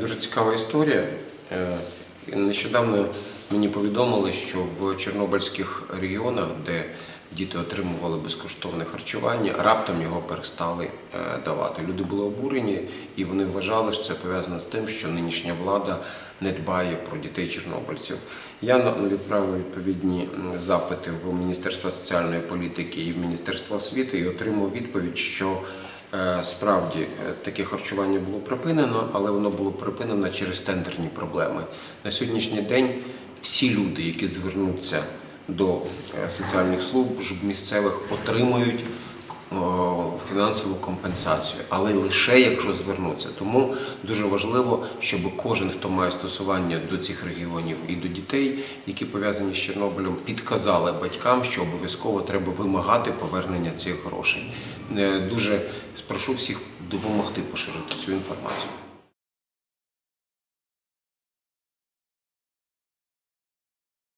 дуже цікава історія. Е, Нещодавно мені повідомили, що в Чорнобильських регіонах, де діти отримували безкоштовне харчування, раптом його перестали е, давати. Люди були обурені і вони вважали, що це пов'язано з тим, що нинішня влада не дбає про дітей чорнобильців. Я відправив відповідні запити в Міністерство соціальної політики і в Міністерство освіти і отримав відповідь, що Е, Справді е, таке харчування було припинено, але воно було припинено через тендерні проблеми. На сьогоднішній день всі люди, які звернуться до е, соціальних служб місцевих, отримують фінансову компенсацію, але лише якщо звернуться. Тому дуже важливо, щоб кожен, хто має стосування до цих регіонів і до дітей, які пов'язані з Чорнобилем, підказали батькам, що обов'язково треба вимагати повернення цих грошей. Е, Дуже прошу всіх допомогти поширити цю інформацію.